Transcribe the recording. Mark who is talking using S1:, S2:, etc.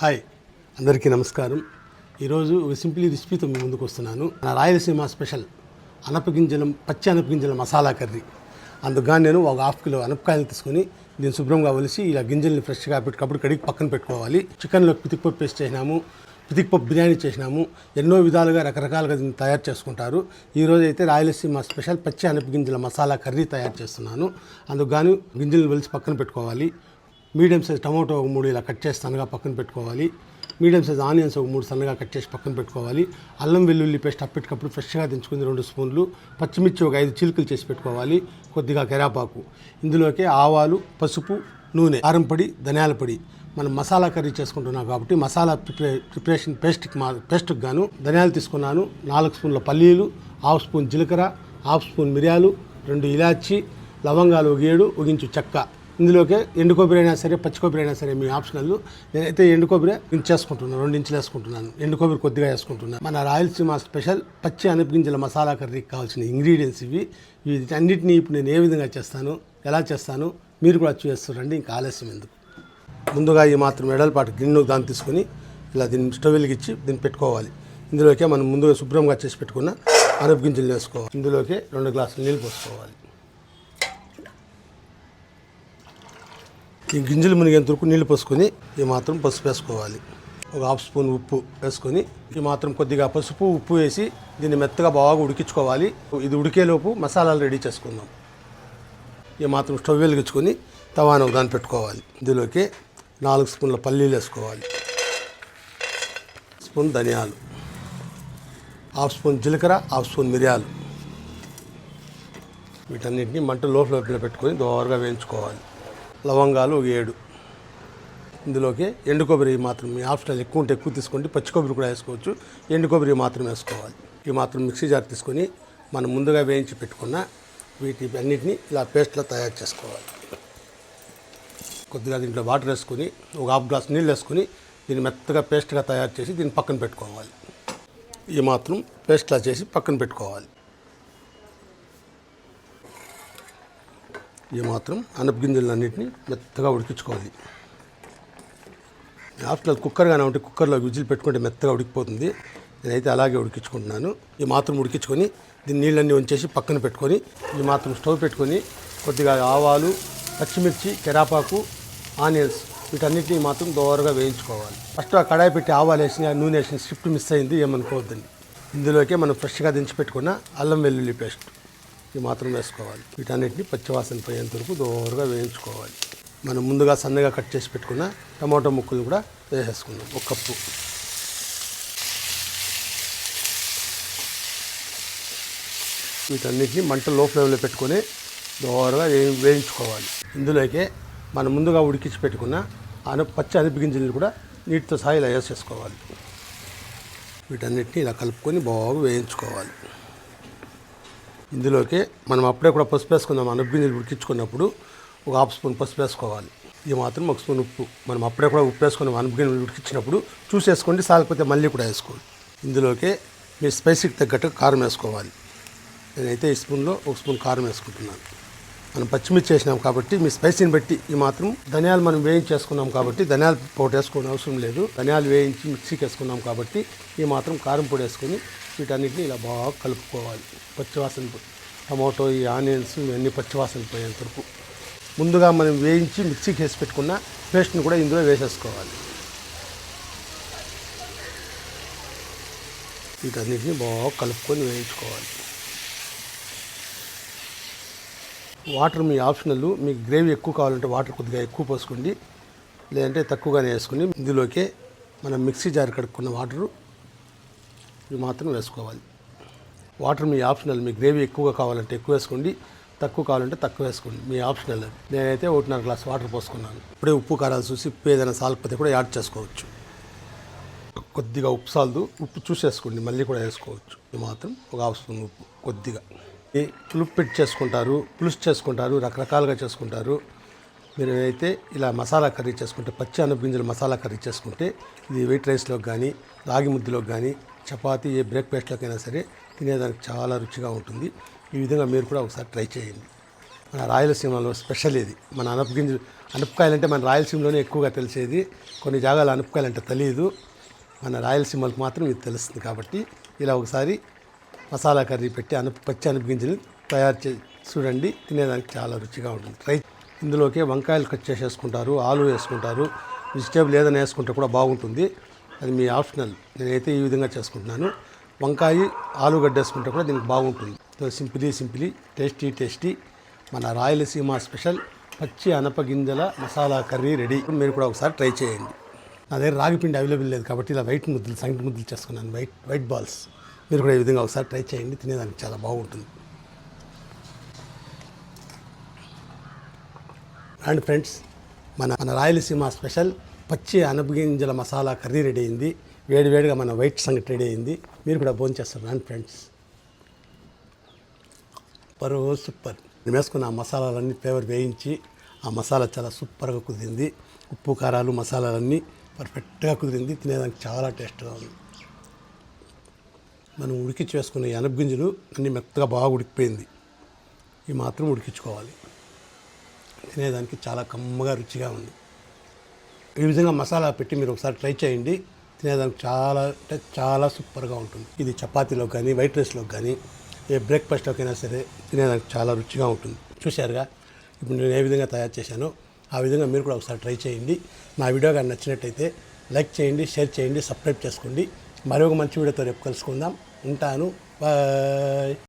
S1: Hi అందరికీ నమస్కారం. ఈరోజు సింప్లీ రెసిపీతో మీ ముందుకు వస్తున్నాను. నా రాయలసీమ స్పెషల్ అనపగింజల పచ్చి అనపగింజల మసాలా కర్రీ. అందుకని నేను ఒక హాఫ్ కిలో అనపకాయలు తీసుకొని దీన్ని శుభ్రంగా వలిసి ఇలా గింజల్ని ఫ్రెష్గా పెట్టుకప్పుడు కడిగి పక్కన పెట్టుకోవాలి. చికెన్లో పితికిపప్పు పేస్ట్ చేసినాము. పితికిపప్పు బిర్యానీ చేసినాము. ఎన్నో విధాలుగా రకరకాలుగా దీన్ని తయారు చేసుకుంటారు. ఈరోజు అయితే రాయలసీమ స్పెషల్ పచ్చి అనపగింజల మసాలా కర్రీ తయారు చేస్తున్నాను. అందుకు గాను గింజలను వలిసి పక్కన పెట్టుకోవాలి. మీడియం సైజ్ టమాటో ఒక మూడు ఇలా కట్ చేసి సన్నగా పక్కన పెట్టుకోవాలి. మీడియం సైజ్ ఆనియన్స్ ఒక మూడు సన్నగా కట్ చేసి పక్కన పెట్టుకోవాలి. అల్లం వెల్లుల్లి పేస్ట్ అప్పటికప్పుడు ఫ్రెష్గా దించుకుని రెండు స్పూన్లు పచ్చిమిర్చి ఒక ఐదు చిలుకలు చేసి పెట్టుకోవాలి కొద్దిగా కరాపాకు ఇందులోకి ఆవాలు పసుపు నూనె కారం పొడి ధనియాల పొడి. మనం మసాలా కర్రీ చేసుకుంటున్నాం కాబట్టి మసాలా ప్రిపరే ప్రిపరేషన్ పేస్ట్కి మా పేస్ట్కి గాను ధనియాలు తీసుకున్నాను. నాలుగు స్పూన్ల పల్లీలు హాఫ్ స్పూన్ జీలకర్ర హాఫ్ స్పూన్ మిరియాలు రెండు ఇలాచి లవంగాలు ఒక ఏడు ఒగించు చెక్క. ఇందులోకి ఎండు కొబ్బరి అయినా సరే పచ్చి కొబ్బరి అయినా సరే మీ ఆప్షనల్. నేనైతే ఎండు కొబ్బరి ఇంచు రెండు ఇంచులు వేసుకుంటున్నాను. ఎండు కొబ్బరి కొద్దిగా వేసుకుంటున్నాను మన రాయలసీమ స్పెషల్ పచ్చి అనపగింజల మసాలా కర్రీకి కావాల్సిన ఇంగ్రీడియంట్స్ ఇవి. వీటన్నిటిని ఇప్పుడు నేను ఏ విధంగా చేస్తాను ఎలా చేస్తాను మీరు కూడా చూస్తారండి ఇంకా ఆలస్యం ఎందుకు? ముందుగా ఈ మాత్రం ఎడలపాటు గిన్నె దాన్ని తీసుకొని ఇలా దీన్ని స్టవ్ వెలిగించి దీన్ని పెట్టుకోవాలి. ఇందులోకే మనం ముందుగా శుభ్రంగా చేసి పెట్టుకున్న అనపగింజలు వేసుకోవాలి. ఇందులోకి రెండు గ్లాసులు నీళ్ళు పోసుకోవాలి. ఈ గింజలు మునిగేంత వరకు నీళ్ళు పోసుకొని ఈ మాత్రం పసుపు వేసుకోవాలి. ఒక హాఫ్ స్పూన్ ఉప్పు వేసుకొని ఈ మాత్రం కొద్దిగా పసుపు ఉప్పు వేసి దీన్ని మెత్తగా బాగా ఉడికించుకోవాలి. ఇది ఉడికేలోపు మసాలాలు రెడీ చేసుకుందాం. ఈ మాత్రం స్టవ్ వెలిగించుకొని తవాను దాన్ని పెట్టుకోవాలి. ఇందులోకి నాలుగు స్పూన్ల పల్లీలు వేసుకోవాలి. స్పూన్ ధనియాలు. హాఫ్ స్పూన్ జీలకర్ర హాఫ్ స్పూన్ మిరియాలు. వీటన్నిటిని మంట లోపల పెట్టుకొని దోరగా వేయించుకోవాలి. లవంగాలు ఒక ఏడు. ఇందులోకి ఎండు కొబ్బరి మాత్రం మీ ఆప్షనల్ ఎక్కువ ఉంటే ఎక్కువ తీసుకోండి. పచ్చి కొబ్బరి కూడా వేసుకోవచ్చు. ఎండు కొబ్బరి మాత్రం వేసుకోవాలి. ఈ మాత్రం మిక్సీ జార్ తీసుకొని మనం ముందుగా వేయించి పెట్టుకున్న వీటి అన్నిటిని ఇలా పేస్ట్లా తయారు చేసుకోవాలి. కొద్దిగా దీంట్లో వాటర్ వేసుకొని ఒక హాఫ్ గ్లాస్ నీళ్ళు వేసుకొని దీన్ని మెత్తగా పేస్ట్గా తయారు చేసి దీన్ని పక్కన పెట్టుకోవాలి. ఈ మాత్రం పేస్ట్లా చేసి పక్కన పెట్టుకోవాలి. ఏమాత్రం మాత్రం మెత్తగా ఉడికించుకోవాలి. ఆఫ్టర్ కుక్కర్ కానీ ఉంటే కుక్కర్లో విజిల్ పెట్టుకుంటే మెత్తగా ఉడికిపోతుంది. నేనైతే అలాగే ఉడికించుకుంటున్నాను. ఈ మాత్రం ఉడికించుకొని దీన్ని నీళ్ళన్నీ ఉంచేసి పక్కన పెట్టుకొని ఈ మాత్రం స్టవ్ పెట్టుకొని కొద్దిగా ఆవాలు పచ్చిమిర్చి కెరాపాకు ఆనియన్స్ వీటన్నిటిని మాత్రం దోరగా వేయించుకోవాలి. ఫస్ట్ ఆ కడాయి పెట్టి ఆవాలు వేసి ఆ నూనె వేసిన స్క్రిప్ట్ మిస్ అయింది ఏమనుకోవద్దండి. ఇందులోకే మనం ఫ్రెష్గా దించి పెట్టుకున్న అల్లం వెల్లుల్లి పేస్ట్. ఇది మాత్రం వేసుకోవాలి. వీటన్నిటిని పచ్చివాసన పోయేంత వరకు దోరగా వేయించుకోవాలి. మనం ముందుగా సన్నగా కట్ చేసి పెట్టుకున్న టమాటో ముక్కలు కూడా వేసేసుకుందాం. ఒక కప్పు. వీటన్నిటిని మంట లో ఫ్లేమ్లో పెట్టుకొని దోరగా వే- వేయించుకోవాలి. ఇందులోకే మనం ముందుగా ఉడికించి పెట్టుకున్న అను పచ్చి అనుపు గింజలు కూడా నీటితో సహా ఇలా వేసేసుకోవాలి. వీటన్నిటిని ఇలా కలుపుకొని బాగా వేయించుకోవాలి. ఇందులోకి మనం అప్పుడే కూడా పసుపు వేసుకుందాం. అనుపు గింజలు ఉడికించుకున్నప్పుడు ఒక హాఫ్ స్పూన్ పసుపు వేసుకోవాలి. ఇది మాత్రం ఒక స్పూన్ ఉప్పు. మనం అప్పుడే కూడా ఉప్పు వేసుకున్నాం. అనుపు గింజలు ఉడికించినప్పుడు చూసేసుకోండి. సాలకపోతే మళ్ళీ కూడా వేసుకోండి. ఇందులోకి మీ స్పైసీకి తగ్గట్టు కారం వేసుకోవాలి. నేనైతే ఈ స్పూన్లో ఒక స్పూన్ కారం వేసుకుంటున్నాను. మనం పచ్చిమిర్చి వేసినాం కాబట్టి మీ స్పైసీని బట్టి ఈ మాత్రం ధనియాలు మనం వేయించేసుకున్నాం కాబట్టి ధనియాలు పొడి వేసుకోవడం అవసరం లేదు. ధనియాలు వేయించి మిక్సీకి వేసుకున్నాం కాబట్టి ఈ మాత్రం కారం పొడి వేసుకొని వీటన్నిటిని ఇలా బాగా కలుపుకోవాలి. పచ్చివాసన టమాటో ఈ ఆనియన్స్ ఇవన్నీ పచ్చివాసన పోయేంత వరకు. ముందుగా మనం వేయించి మిక్సీకి వేసి పెట్టుకున్న పేస్ట్ని కూడా ఇందులో వేసేసుకోవాలి. వీటన్నిటిని బాగా కలుపుకొని వేయించుకోవాలి. వాటర్ మీ ఆప్షనల్ మీకు గ్రేవీ ఎక్కువ కావాలంటే వాటర్ కొద్దిగా ఎక్కువ పోసుకోండి. లేదంటే తక్కువగానే వేసుకుని ఇందులోకే మనం మిక్సీ జార్ కడుక్కున్న వాటరు ఇవి మాత్రం వేసుకోవాలి. వాటర్ మీ ఆప్షనల్ మీ గ్రేవీ ఎక్కువగా కావాలంటే ఎక్కువ వేసుకోండి తక్కువ కావాలంటే తక్కువ వేసుకోండి. మీ ఆప్షనల్. నేనైతే ఒకటిన్నర గ్లాస్ వాటర్ పోసుకున్నాను. ఇప్పుడే ఉప్పు కారాలు చూసి ఉప్పు ఏదైనా సాలకపోతే కూడా యాడ్ చేసుకోవచ్చు. కొద్దిగా ఉప్పు సాల్దు ఉప్పు చూసేసుకోండి మళ్ళీ కూడా వేసుకోవచ్చు. ఇది మాత్రం ఒక హాఫ్ స్పూన్ ఉప్పు కొద్దిగా. ఈ పులుపు పెట్టి చేసుకుంటారు పులుసు చేసుకుంటారు రకరకాలుగా చేసుకుంటారు. మీరు అయితే ఇలా మసాలా కర్రీ చేసుకుంటే పచ్చి అన్నం గింజలు మసాలా కర్రీ చేసుకుంటే ఇది వైట్ రైస్లోకి కానీ రాగి ముద్దలోకి కానీ చపాతీ ఏ బ్రేక్ఫాస్ట్లోకైనా సరే తినేదానికి చాలా రుచిగా ఉంటుంది. ఈ విధంగా మీరు కూడా ఒకసారి ట్రై చేయండి. మన రాయలసీమలో స్పెషల్ ఇది. మన అనపగింజ అనపకాయలు అంటే మన రాయలసీమలోనే ఎక్కువగా తెలిసేది. కొన్ని జాగాలు అనపకాయలు అంటే తెలియదు. మన రాయలసీమలకు మాత్రం ఇది తెలుస్తుంది కాబట్టి ఇలా ఒకసారి మసాలా కర్రీ పెట్టి అనప పచ్చి అనపగింజలు తయారు చే చూడండి. తినేదానికి చాలా రుచిగా ఉంటుంది. ట్రై ఇందులోకి వంకాయలు కట్ చేసేసుకుంటారు ఆలు వేసుకుంటారు. వెజిటేబుల్ ఏదైనా వేసుకుంటే కూడా బాగుంటుంది. అది మీ ఆప్షనల్. నేనైతే ఈ విధంగా చేసుకుంటున్నాను. వంకాయ ఆలుగడ్డ వేసుకుంటే కూడా దీనికి బాగుంటుంది. So simply simply tasty tasty. మన రాయలసీమ స్పెషల్ పచ్చి అనపగింజల మసాలా కర్రీ రెడీ. మీరు కూడా ఒకసారి ట్రై చేయండి. నా దగ్గర రాగిపిండి అవైలబుల్ లేదు కాబట్టి ఇలా వైట్ ముద్దలు సంగటి ముద్దలు చేసుకున్నాను. White white balls. మీరు కూడా ఈ విధంగా ఒకసారి ట్రై చేయండి. తినేదానికి చాలా బాగుంటుంది. అండ్ ఫ్రెండ్స్ మన మన రాయలసీమ స్పెషల్ పచ్చి అనపగింజల మసాలా కర్రీ రెడీ అయింది. వేడి వేడిగా మన వైట్ సంగటి రెడీ అయింది. మీరు కూడా భోజనం చేస్తారు. And friends. Super super. నేను వేసుకున్న ఆ మసాలాలన్నీ ఫ్లేవర్ వేయించి ఆ మసాలా చాలా సూపర్గా కుదిరింది. ఉప్పు కారాలు మసాలాలన్నీ పర్ఫెక్ట్గా కుదిరింది. తినేదానికి చాలా టేస్ట్గా ఉంది. మనం ఉడికించి వేసుకున్న ఈ అనపగింజలు అన్నీ మెత్తగా బాగా ఉడికిపోయింది. ఈ మాత్రం ఉడికించుకోవాలి. తినేదానికి చాలా కమ్మగా రుచిగా ఉంది. ఈ విధంగా మసాలా పెట్టి మీరు ఒకసారి ట్రై చేయండి. తినేదానికి చాలా అంటే చాలా సూపర్గా ఉంటుంది. ఇది చపాతీలో కానీ వైట్ రైస్లో కానీ ఏ బ్రేక్ఫాస్ట్లోకైనా సరే తినేదానికి చాలా రుచిగా ఉంటుంది. చూశారుగా? ఇప్పుడు నేను ఏ విధంగా తయారు చేశానో ఆ విధంగా మీరు కూడా ఒకసారి ట్రై చేయండి. నా వీడియో కానీ నచ్చినట్టయితే లైక్ చేయండి షేర్ చేయండి సబ్స్క్రైబ్ చేసుకోండి. మరొక మంచి వీడియోతో రేపు కలుసుకుందాం. ఉంటాను. బాయ్.